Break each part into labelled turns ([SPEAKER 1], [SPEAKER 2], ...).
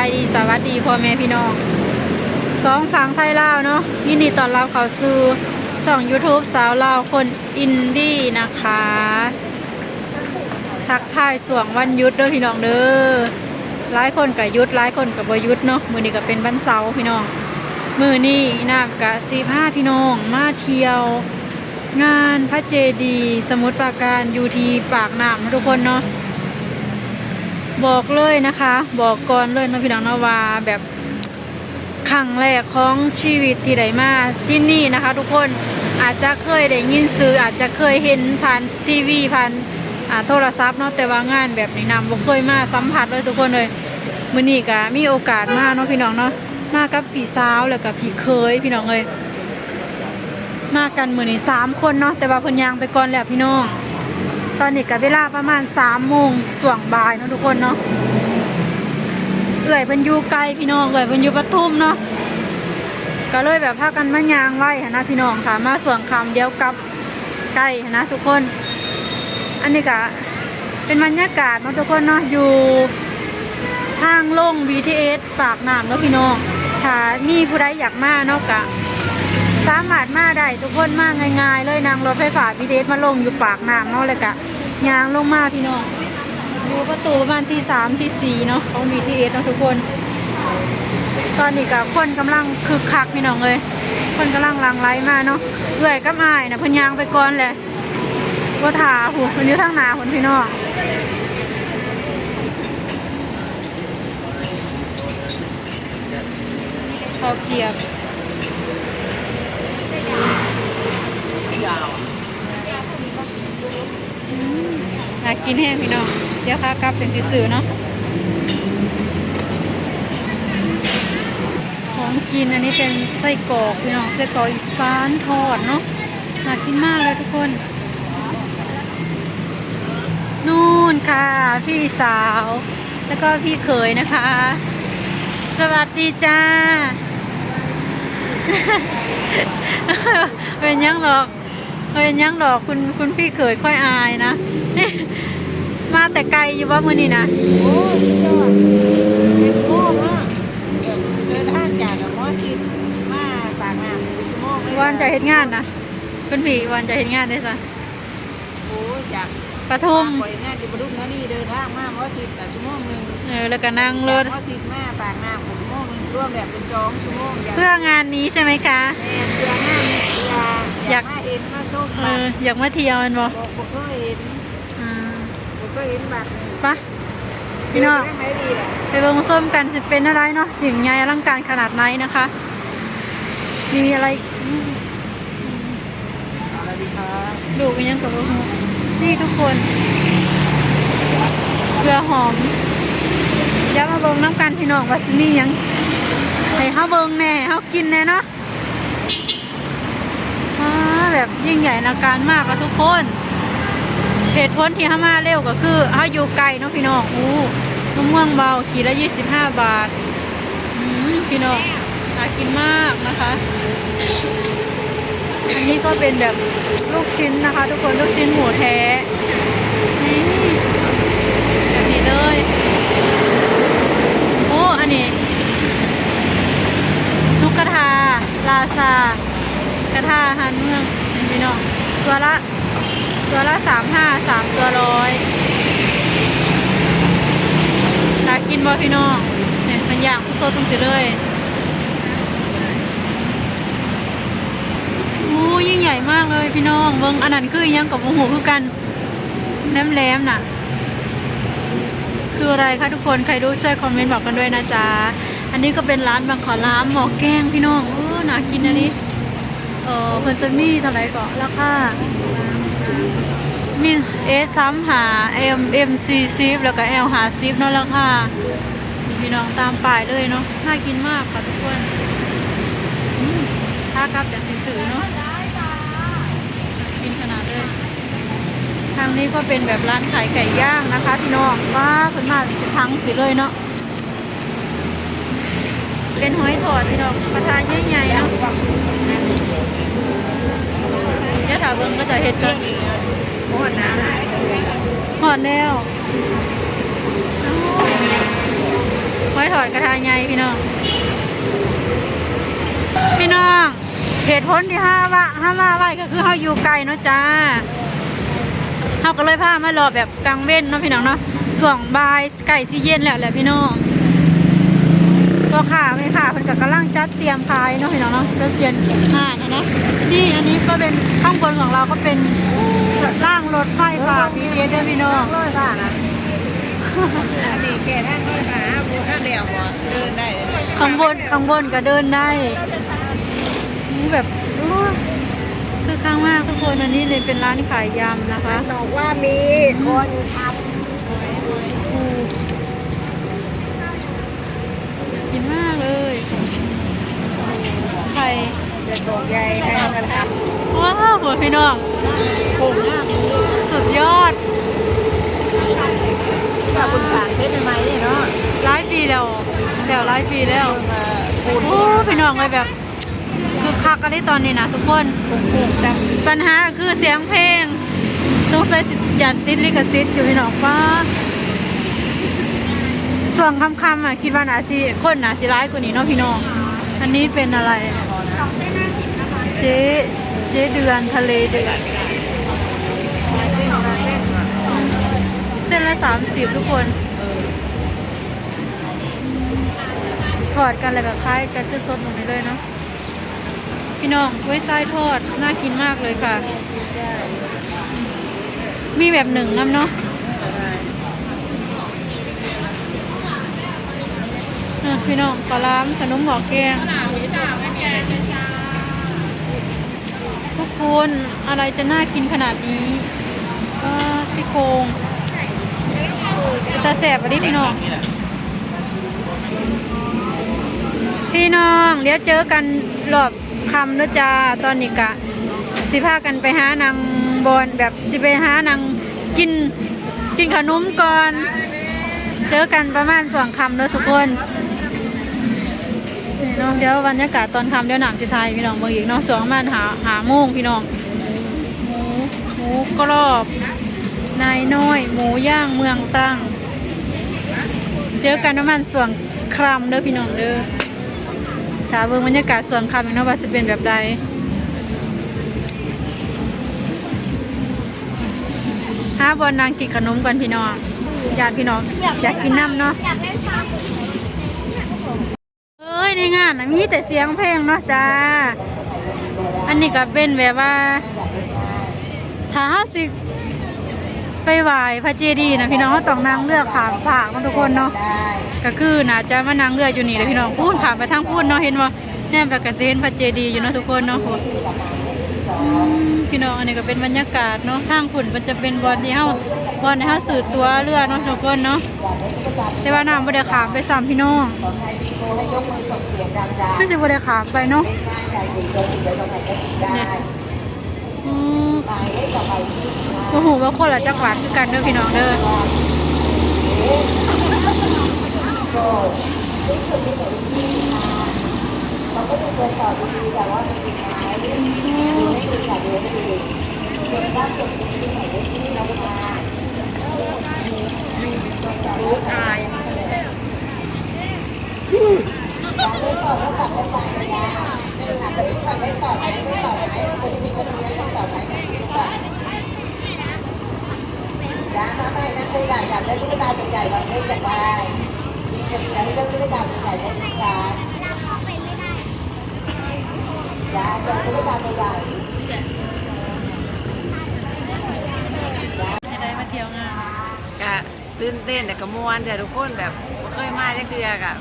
[SPEAKER 1] ายดีสวัสดีพ่อแม่พี่น้องสองฝั่งไทยลาวเนาะยินดีต้อนรับเข้าสู่ช่อง YouTube สาวลาวคนอินดี้นะคะ ทักทายสวงวันยุดเด้อพี่น้องเด้อหลายคนกับยุดหลายคนกับบยุดเนาะมือนี้ก็เป็นวันเสาร์พี่น้อง มือนี้น้ำกะสีผ้าพี่น้องมาเที่ยว งานพระเจดี สมุทรปราการอยู่ที่ปากน้ำนะทุกคนเนาะ บอกเลยนะคะ บอกก่อนเลยนะพี่น้องนาวาแบบครั้งแรกของชีวิตที่ไดมาที่นี่นะคะ ทุกคนอาจจะเคยได้ยินซื้ออาจจะเคยเห็นผ่านทีวีผ่านอ่าโทรศัพท์เนาะแต่ว่างานแบบนี้นำบ่เคยมาสัมผัสเลยทุกคนเลยมื้อนี้ก็มีโอกาสมาเนาะพี่น้องเนาะมากับพี่สาวแล้วก็พี่เคยพี่น้องเลยมากันมือนี้สามคนเนาะแต่ว่าพนยางไปก่อนแล้วพี่น้อง ตอนนี้กับเวลาประมาณสามโมงส่วงบ่ายเนาะทุกคนเนาะเอื่อยเพิ่นอยู่ไกลพี่น้องเอื่อยเพิ่นอยู่ปทุมเนาะก็เลยแบบพากันมายางไว้นะพี่น้องค่ะมาส่วงคำเดียวกับไกลหั้นนะทุกคน อันนี้ก็เป็นบรรยากาศเนาะทุกคนเนาะอยู่ทางลง BTS ปากน้ำเนาะพี่น้องถ้ามีผู้ใดอยากมาเนาะกะ สามารถมาได้ทุกคนมาง่ายๆ เลยนางรถไฟฟ้าพีเดสมาลงอยู่ปากน้ำเนาะเลยกะยางลงมาพี่น้องอยู่ประตูประมาณที่สามที่สี่เนาะของ BTS เนาะทุกคน ตอนนี้กับคนกำลังคึกคักพี่น้องเลยคนกำลังลังไหลมาเนาะเอื่อยกับอายนะพิ่นยางไปก่อนแหละว่าถาหูเพิ่นอยู่ทางหนาคนพี่น้องข้าเกียบ ยากกินแห้งพี่น้อง เดี๋ยวค่ะกลับเป็นสื่อเนาะ ของกินอันนี้เป็นไส้กรอกพี่น้องไส้กรอกอีสานทอดเนาะน่ากินมากเลยทุกคน นู่นค่ะ พี่สาว แล้วก็พี่เขยนะคะ สวัสดีจ้าเป็นยังหรอก เป็นยังดอกคุณคุณพี่เขยค่อยอายนะ มาแต่ไกลอยู่ว่ามือนี่นะ
[SPEAKER 2] โอ้ยสุดยอดเป็นโม่มากเดินทางจากกับมอสิบมาปากน้ำเป็นชั่วโมงเลย
[SPEAKER 1] วันจะเห็นงานนะคุณพี่วันจะเห็นงานได้ซะ
[SPEAKER 2] โอ้ยจาก
[SPEAKER 1] ปทุม
[SPEAKER 2] ปล่อยงานอยู่ประดุกนะนี่เดินทางมามอสิบแต่ชั่วโมงหนึ่ง
[SPEAKER 1] เออแล้วก็นั่งรถ
[SPEAKER 2] มอสิบมาปากน้ำชั่วโมงหนึ่งร่วมแบบเป็นสองชั่วโมงอย่าง
[SPEAKER 1] เพื่องานนี้ใช่ไหมคะ
[SPEAKER 2] แม่เพื่องานเพื่ออยากมาเห็นมาโชค
[SPEAKER 1] เอ
[SPEAKER 2] บัต
[SPEAKER 1] อ
[SPEAKER 2] ร
[SPEAKER 1] อยากมาเที่ยวแมันบอ
[SPEAKER 2] บอกบอกเคยเห็น
[SPEAKER 1] อ่า
[SPEAKER 2] บอกเคยเห็นบัตร
[SPEAKER 1] ปะพี่น้อง
[SPEAKER 2] เดิได้ไหมดีแหละ
[SPEAKER 1] ไปเบิ่งส้มกันสิเป็นอะไรเนาะจิ๋งใหญ่อลังการขนาดไหนนะคะ มีอะไรอืม
[SPEAKER 2] สวัสดีครับ
[SPEAKER 1] ดูกันยังกับลูก นี่ทุกคน เกลือหอมเดี๋ยวมาเบิ่งน้ำกันพี่น้องว่าสิมีหยังให้เฮาเบิ่งแน่เฮากินแน่เนาะอ่าแบบยิ่งใหญ่อลังการมากอะทุกคนเหตุผลที่เฮามาเร็วก็คือเฮาอยู่ไกลเนาะพี่น้องอู้มะม่วงเบาขีดละ25บห้าทอืมพี่น้องน่ากินมากนะคะ อันนี้ก็เป็นแบบลูกชิ้นนะคะ ทุกคนลูกชิ้นหมูแท้นี่แบบนี้เลยโอ้อันนี้นุกกระทาราชากระทาฮันเมืองนี่พี่น้องตัวละตัวละสามห้าสามตัวร้อยน่ากินบ่พี่น้องเนี่ยมันอย่างสดตรงสิเลย โอ้ ยิ่งใหญ่มากเลยพี่น้องเบิ้งอันนั้นคืออิหยังกับโอ้โหคือกันแหลมแหลมๆน่ะ คืออะไรคะทุกคนใครรู้ช่วยคอมเมนต์บอกกันด้วยนะจ๊ะอันนี้ก็เป็นร้านบางขอร้านหมอแกงพี่น้องเออน่ากินอันนี้เออเพิ่นจะมีเท่าไหร่ก่อนราคามีเอสซ้ำหาเอ็มเอ็มซีซิฟแล้วก็เอลหาซิฟเนาะราคาพี่น้องตามป้ายเลยเนาะน่ากินมากค่ะทุกคนถ้ากลับจากสื่อเนาะ กินขนาดเลย ทางนี้ก็เป็นแบบร้านขายไก่ย่างนะคะ พี่น้องว้าเพิ่นมาเป็นทั้งสิเลยเนาะเป็นหอยทอดพี่น้องประทานใหญ่ๆเนาะเดี๋ยวถาเบิ่งก็จะเห็ดก่อน
[SPEAKER 2] หม้อน้ำ
[SPEAKER 1] หอดแล้วหอยถอดกระทาใหญ่พี่น้องพี่น้องเหตุผลที่ห้าว่าห้ามาไว้ก็คือเฮาอยู่ไกลเนาะจ้า เฮาก็เลยพามารอแบบกลางเว้นเนาะพี่น้องเนาะส่วงบายไก่สิเย็นแล้วแหละพี่น้องก็ค่ะไม่ค่ะเพิ่นก็กำลังจัดเตรียมขายเนาะพี่น้องเนาะจัดเตรียมหน้านี่ยนะนี่อันนี้ก็เป็นข้างบนของเราก็เป็นร่างรถไฟฟ้า BTS เด้อพี่น้อง
[SPEAKER 2] ร้อยบานะอันนี้แค่ท่านร้อยบาทบูท่านเดียวบ่เดินได้
[SPEAKER 1] ข้างบนข้างบนก็เดินได้แบบโอ้ คือข้างมากทุกคนอันนี้เลยเป็นร้านขายยำนะคะ
[SPEAKER 2] บอกว่ามีคนท
[SPEAKER 1] กินมากเลยไข่ำ
[SPEAKER 2] จะตกใหญ่ใครกันท
[SPEAKER 1] ว้าวหัวพี่น้องำ
[SPEAKER 2] ผมหน้ามี
[SPEAKER 1] สุดยอด
[SPEAKER 2] กับคุณสารเซ็ตใหม่ๆเนาะ
[SPEAKER 1] หลายปีแล้ว แล้วหลายปีแล้ว
[SPEAKER 2] มาพูด
[SPEAKER 1] โอ้พี่น้องเลยแบบ คักกันได้ตอนนี้นะทุกคนปัญหาคือเสียงเพลงสงสัยสิยันติดลิขสิทธิ์อยู่พี่น้องป้าส่วนคำคำอะคิดว่านาสิคนนาสิร้ายกว่านี้เนาะพี่น้อง อันนี้เป็นอะไร เจ๊เจ๊เดือนทะเลเดือน
[SPEAKER 2] เส้น
[SPEAKER 1] ละสามสิบทุกคนทอดกันอะไรแบบคล้ายกันคือสดลงไปเลยเนาะ พี่น้องกล้วยไส้ทอด น่ากินมากเลยค่ะ มีแบบหนึ่งน้ำเนาะพี่น้องปลาล้ามขนมหมอแกงทุกคนอะไรจะน่ากินขนาดนี้ก็ซี่โครงตาแสบอันนี้พี่น้อง พี่น้อง เดี๋ยวเจอกันรอบำนะจ้าตอนนี้กะสิพากันไปหานางบอลแบบสิไปหานางกินกินขนมก่อน เจอกันประมาณสองคำเนอะทุกคนนี่เนาะเดี๋ยวบรรยากาศตอนคำเดี๋ยวหนามสิทายพี่น้องบางอีกเนาะสองมาณหาหาโมงพี่น้องหมูหมูกรอบนายน้อย หมูย่างเมืองตั้งเจอกันประมาณส่วนครามเด้อพี่น้องเด้อ ถ้าเบิ่งบรรยากาศส่วนครามอีกเนาะว่าจะเป็นแบบใดหาบอลนางกินขนมกันพี่น้องอยากพี่น้องอยากกินน้ำเนาะเอ้ยในงานนะมีแต่เสียงเพลงเนาะจ้า อันนี้ก็เป็นแบบว่าถ้าเฮาสิ ไปไหว้พระเจดีย์นะพี่น้องเราต้องนั่งเรือขามฝากเนาทุกคนเนาะก็คือน่าจะมานั่งเรืออยู่นี่เลยพี่น้องพูดขามไปทางพูดเนาะเห็นว่าแนมไปกระเซ็นพระเจดีย์อยู่เนาะทุกคนเนาะพี่น้องอันนี้ก็เป็นบรรยากาศเนาะทางขุนมันจะเป็นบอลที่เฮาบอลที่เฮาสืบตัวเรือเนาะทุกคนเนาะแต่ว่าน้ำบ่ได้ขามไปซ้ำพี่น้อง
[SPEAKER 2] ให้มีโกให้ยกมือส่งเสียงดัง
[SPEAKER 1] คือสิบ่ได้ขามไปเนาะ
[SPEAKER 2] โดนติดไว้ตรงไหนก็ติดได้
[SPEAKER 1] อืม
[SPEAKER 2] ไปได้ต่อไปที่
[SPEAKER 1] โอ้โหว่าคนละจักรวาลคือกันเด้อพี่น้องเด้อ
[SPEAKER 2] เราก็จะเดินต่อดีๆแต่ว่ามีกิ่งไม่ต่เดินไม่ดีเดินด้านบนที่ไหนได้ที่เรามารู้อายได้ต่อแล้วกลับไปไปนะกลับไปกลับได้ต่อไมได้ต่อไหมคนที่มีคนเลี้ยงได้ต่อไหมย้ามาไปนะคุณอยากได้ตุ๊กตาตัวใหญ่เราเล่นกันได้ มีคนเลี้ยงไม่ได้ตุ๊กตาตัวใหญ่ได้ทุกอย่างย้าอยากตุ๊กตาตัวใหญ่
[SPEAKER 1] จะได้มาเที่ยวงาน
[SPEAKER 2] ก็ตื่นเต้นแต่ก็ม่วนแต่ทุกคนแบบเคยมาจักเทื่อกะ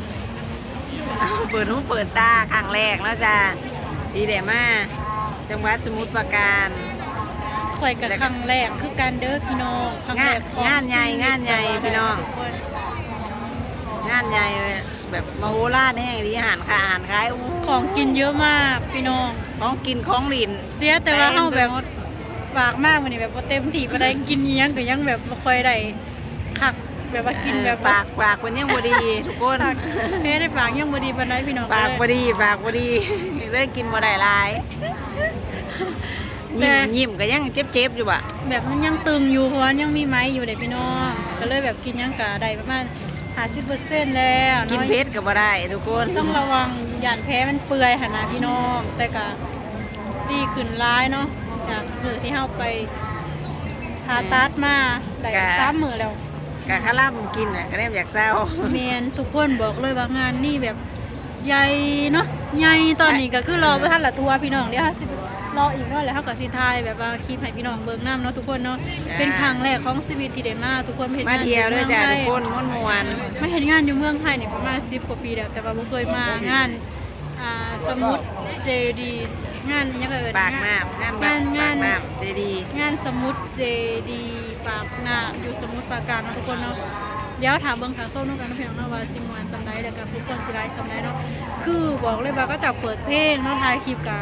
[SPEAKER 2] เปิดหูเปิดตาครั้งแรกแล้วจ้าดีเดมาจังหวัดสมุทรปราการ
[SPEAKER 1] ข่อยกับครั้งแรกคือการเด้อพี่น้องครั้งแรกของ
[SPEAKER 2] งานใหญ่
[SPEAKER 1] ชีวิต
[SPEAKER 2] งานใหญ่พี่น้อง งานใหญ่แบบมโหฬารแห่งดีอาหารค่ะอาหารขายอู้
[SPEAKER 1] ของกินเยอะมากพี่น้อง
[SPEAKER 2] ของกินของลิน
[SPEAKER 1] เสียแต่ว่า
[SPEAKER 2] เต็ม
[SPEAKER 1] เฮาแบบ
[SPEAKER 2] ไปหมด
[SPEAKER 1] ฝากมากวันนี้แบบบ่เต็มที่บ่ได้กินอิหยังก็ยังแบบบ่ค่อยได้คักแบบว่ากินแบบ
[SPEAKER 2] ปากปากคนยังบ่ดีทุกคน
[SPEAKER 1] ปากแพ้ได้ปากยังบ่ดีปานใดพี่น้อง
[SPEAKER 2] ปาก
[SPEAKER 1] เลย
[SPEAKER 2] บ่ดีปากบ่ดีเลยกินบ่ได้หลาย
[SPEAKER 1] แต่
[SPEAKER 2] ยิ้มยิ้มก็ยังเจ็บๆอยู่บ่ะ
[SPEAKER 1] แบบมันยังตึงอยู่เพราะว่ายังมีไม้อยู่เด้พี่น้องก็เลยแบบกินหยังก็ได้ประมาณหาสิบเปอร์เซ็นต์แล้ว
[SPEAKER 2] กิน
[SPEAKER 1] เนาะ
[SPEAKER 2] เพชรก็บ่ได้ทุกคน
[SPEAKER 1] ต้องระวังหยานแพ้มันเปื่อยหนนะพี่น้องแต่ก็ดีขึ้นร้ายเนาะจากมือที่เฮาไปผ่าตัดมาได้สามมือแล้ว
[SPEAKER 2] กะคาร่ำกินน่ะก็ได้อยากเศร้า
[SPEAKER 1] เมนทุกคนบอกเลยว่างานนี่แบบใหญ่เนาะใหญ่ตอนนี้ก็คือรอไปทันละทัวร์พี่น้องเดี๋ยวเราสิ รออีกเนาะแล้วเฮาก็สิทายแบบว่าคลิปให้พี่น้องเบิ่งนํเนาะทุกคนเนาะ
[SPEAKER 2] จ้า
[SPEAKER 1] เป็นครั้งแรกของชีวิตที่ได้มาทุกคนเห็น
[SPEAKER 2] มาเที่ยวด้วยจ้ะ
[SPEAKER 1] มืองไท
[SPEAKER 2] ทุกคนม่วนมวน
[SPEAKER 1] ไม่เห็นงานอยู่เมืองไทยนี่ประมาณ10กว่าปีแล้วแต่ว่าบ่เคยมางานอ่าสมุดเจดีงานอิหยังก็เอิ้น
[SPEAKER 2] ปากน้ำงาน
[SPEAKER 1] งาน
[SPEAKER 2] ปางา
[SPEAKER 1] กน
[SPEAKER 2] น้ำเจดีย์
[SPEAKER 1] งานสมุดเจดีปากน้ำอยู่สมุดปราการเนาะทุกคนเนาะเดี๋ยวถามเบิ่งทางโซนเนาะกันเนาะพี่น้องเนาะว่าสิมวนสำไดแล้วก็ผู้คนสิไลฟ์สำไดเนาะคือบอกเลยว่าก็จะเปิดเพลงเนาะถ่ายคลิปกะ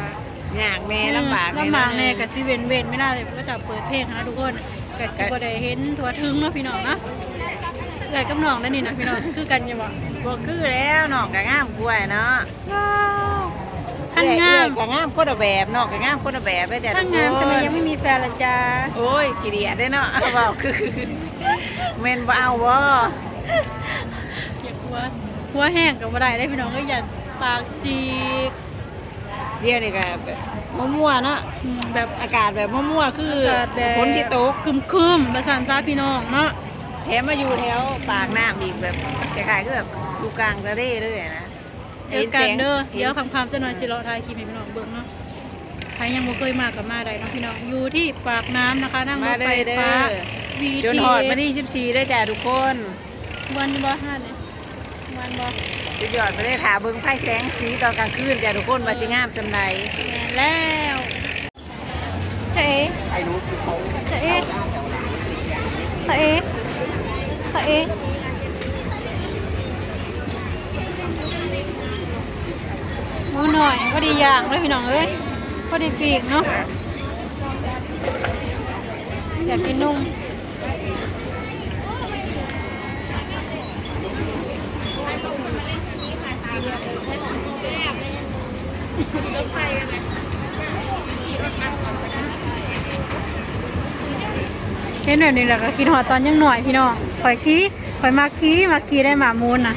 [SPEAKER 2] ยากแน่ลำบาก
[SPEAKER 1] ลำบากแน่ก็สิเว้นเว้นไม่ได้เลยก็จะเปิดเพลงนะทุกคนก็สิบ่ได้เห็นทั่วถึงเนาะพี่น้องเนาะเอื้อยกับน้องนั่นนี่นะพี่น้องคือกันอย่าบอก
[SPEAKER 2] บ่คือแล้วนอกก็งามกล้วยเนาะ
[SPEAKER 1] ว้าวคันงาม
[SPEAKER 2] เอื้อยก็งามคนละแบบนอกก็งามคนละแบบเลยจ้ะ
[SPEAKER 1] คันงามแต่มันยังไม่มีแฟนละจ้า
[SPEAKER 2] โอ้ยขี้เดียดเด้อเนาะเว้าคือแม่นบ่เอาบ่
[SPEAKER 1] อยากหัวหัวแห้งก็บ่ได้ได้พี่น้องก็อย่าปากจีก
[SPEAKER 2] เดี๋ยวนี่ก็แบบมั่วๆเนาะ
[SPEAKER 1] อืมแบบ
[SPEAKER 2] อากาศแบบมั่วๆคือ
[SPEAKER 1] เกิดแดด
[SPEAKER 2] ฝนที่ตก
[SPEAKER 1] คึมคึมๆประสานซาพี่น้องเนาะ
[SPEAKER 2] แถมมาอยู่แถวปากน้ำอีกแบบคล้ายๆคือแบบอยู่กลางทะเลเลยนะ
[SPEAKER 1] เจอกันเด้อ
[SPEAKER 2] ห็นแสง
[SPEAKER 1] เดี๋ยวคำๆจะหน่อยสิเราถ่ายคลิปให้พี่น้องเบิ่งเนาะใครยังบ่เคยมากับมาได้เนาะพี่น้องอยู่ที่ปากน้ำนะคะนั่งร
[SPEAKER 2] มา
[SPEAKER 1] ถ
[SPEAKER 2] เล
[SPEAKER 1] ไฟ
[SPEAKER 2] ยเด้
[SPEAKER 1] ฟ้า
[SPEAKER 2] อ
[SPEAKER 1] วี
[SPEAKER 2] จน
[SPEAKER 1] ที
[SPEAKER 2] หอดมาที่14ด้วยจ้ะทุกคน
[SPEAKER 1] วันบ่ห้าเนี่ยวันบ่
[SPEAKER 2] สุดยอดไปเลยค่ะเบิ่งไพ่แสงสีตอนกลางคืนจ้ะทุกคนว่าสิงามสำใด
[SPEAKER 1] แม่นแล้วเจ๊เจ๊เจ๊เจ๊เจ๊หมูหน่อยพอดีอย่างเลยพี่น้องเอ้ยพอดีปีกเนาะอยากกินนุ่ม เห็นแบบนี้แล้วก็กินหอดตอนยังหน่อยพี่น้องข่อยขี้ข่อยมาขี้มาขี้ได้หมามูนนะ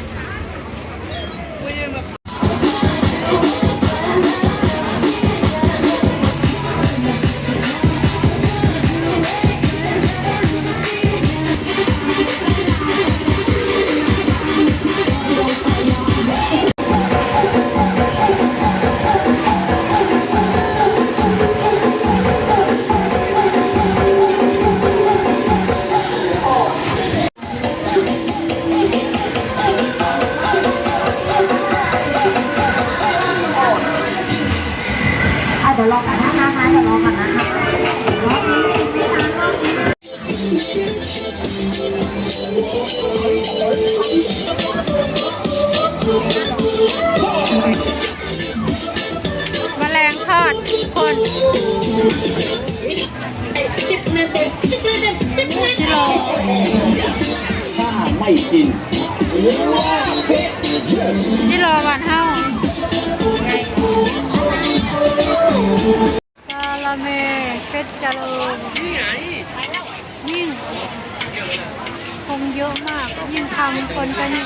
[SPEAKER 3] คน
[SPEAKER 1] กิโล
[SPEAKER 4] ถ้าไม่กิน
[SPEAKER 1] กิโลบานเฮาซาลาเมเพชรเจริญยิ่งคงเยอะมาก ยิ่งทำคนก็ยิ่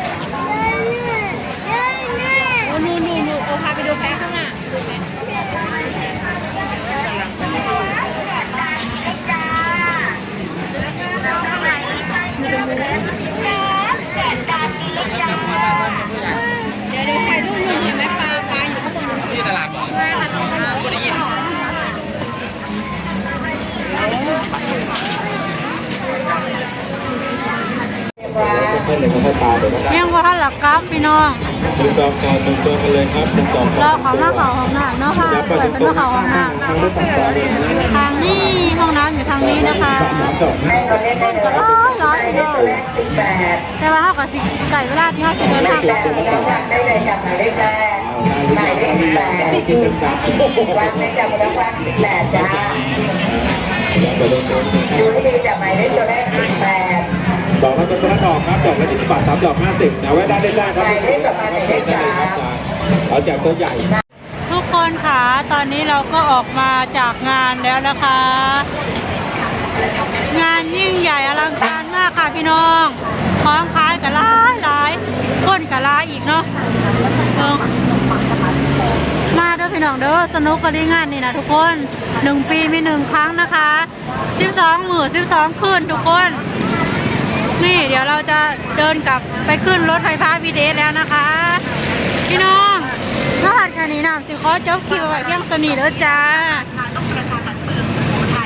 [SPEAKER 1] นนู่นนู่นโอพาไปดูแพ้ข้างหน้าเดี๋ยวเดี๋ยวถ่ายรูปหนึ่งเห็นไหมปลาปลาอยู่ข้างบนที่ตลาดใช่ค่ะไม่ได้ยิน
[SPEAKER 4] เพื่อนเลยก็ให้ตาเดี๋ยวนะครับ
[SPEAKER 1] ยังว่าทันหลักกราฟพี่น้อง
[SPEAKER 5] หนึ่งดอกก่อนหนึ่งตัวกันเลยครับหนึ่งดอก
[SPEAKER 1] รอเขามาเขาห้องน้ำเนาะค่ะ
[SPEAKER 5] อย่า
[SPEAKER 1] เปิ
[SPEAKER 5] เปิ
[SPEAKER 1] ด
[SPEAKER 5] ด
[SPEAKER 1] เป็น
[SPEAKER 5] ตัว
[SPEAKER 1] มาเขาห้องน้
[SPEAKER 5] ทางรถต่างๆเลยนะำ
[SPEAKER 1] ทางนี้ห้องน้ำอยู่ทางนี้นะคะ
[SPEAKER 5] สามดอกห้าสิบ
[SPEAKER 1] คนก็ร้อยร้อยพี่น้องแต่ว่าเขากับสิไก่เวลาที่เขาสิเดินทางไป
[SPEAKER 3] ได้เลยจับหมายเลขแปดหมายเลขแปด
[SPEAKER 5] ที่หนึ่งครับ
[SPEAKER 3] วันไม่จับรางวัลสิบแปดจ้า
[SPEAKER 5] อย่าไปโดนโดน
[SPEAKER 3] ดูให้ดีจับหมายเลขตัวแรกสิบแปด
[SPEAKER 5] ดอกละตัวละดอกครับดอกละยี่สิบบาทสามดอกห้าสิบนะแวะได้ได้ครับเชิญได้เลยครับเอาจากตัวใหญ่
[SPEAKER 1] ทุกคนค่ะตอนนี้เราก็ออกมาจากงานแล้วนะคะ งานยิ่งใหญ่อลังการมากค่ะพี่น้องของขายกับร้ายหลายคนกับร้ายอีกเนาะเออมาเด้อพี่น้องเด้อสนุกกันที่งานนี่นะทุกคนหนึ่งปีมีหนึ่งครั้งนะคะสิบสองหมื่นสิบสองคืนทุกคน นี่เดี๋ยวเราจะเดินกลับไปขึ้นรถไฟฟ้าวีเดสแล้วนะคะ พี่น้องถ้าดแค่นี้นะสิขอจบคลิปเอาไว้เพียงสนิทเด้อจ้า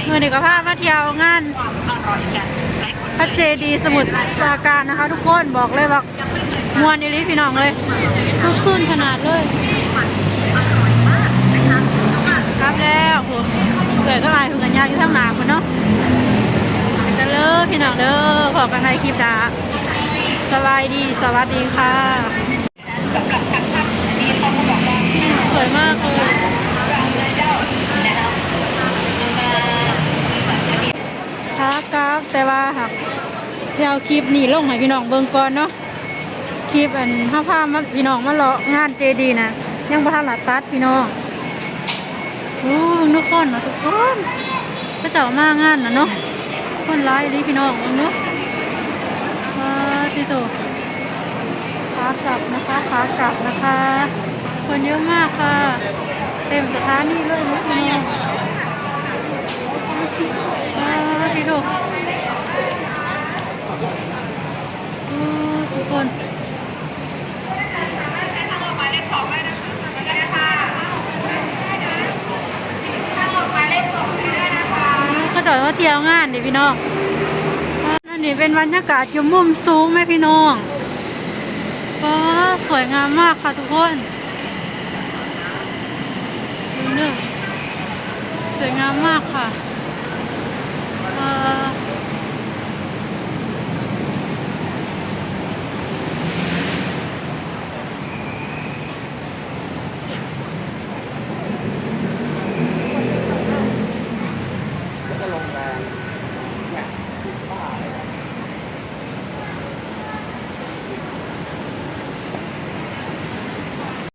[SPEAKER 1] เมื่อนี้ก็พามาเที่ยวงานพระเจดีสมุทรปราการนะคะ ทุกคนบอกเลยว่ามวนอีหลิพี่น้องเลยทุกขึ้นขนาดเลยครับแล้วโหเกิดก็ลายถึงกันยาอยู่ทั้งหนาคนเนาะ กันเลยพี่น้องเด้อพอกันในคลิปดาสบายดีสวัสดีค่ะสวยมากเลยครับครับแต่ว่าหักเซลคลิปนี้ลงให้พี่น้องเบิ่งก่อนเนาะคลิปอันผ้าผ้ามาพี่น้องมาเลาะงานเจดีนะยังบ่ทันละตัดพี่น้องโอ้ทุกคนเนาะทุกคนก็เจ้ามางานนะเนาะ คนร้ายดีพี่น้องเนาะมาที่สุดขากลับนะคะขากลับนะคะ คนเยอะมากค่ะ เต็มสถานีเลยนะพี่น้องมาที่สุดโอ้ทุกคนก็ จะว่าเที่ยวงานดิพี่น้องอันนี้เป็นบรรยากาศอยู่มุมสูงไหมพี่น้องก็สวยงามมากค่ะทุกคนดูเนอะสวยงามมากค่ะ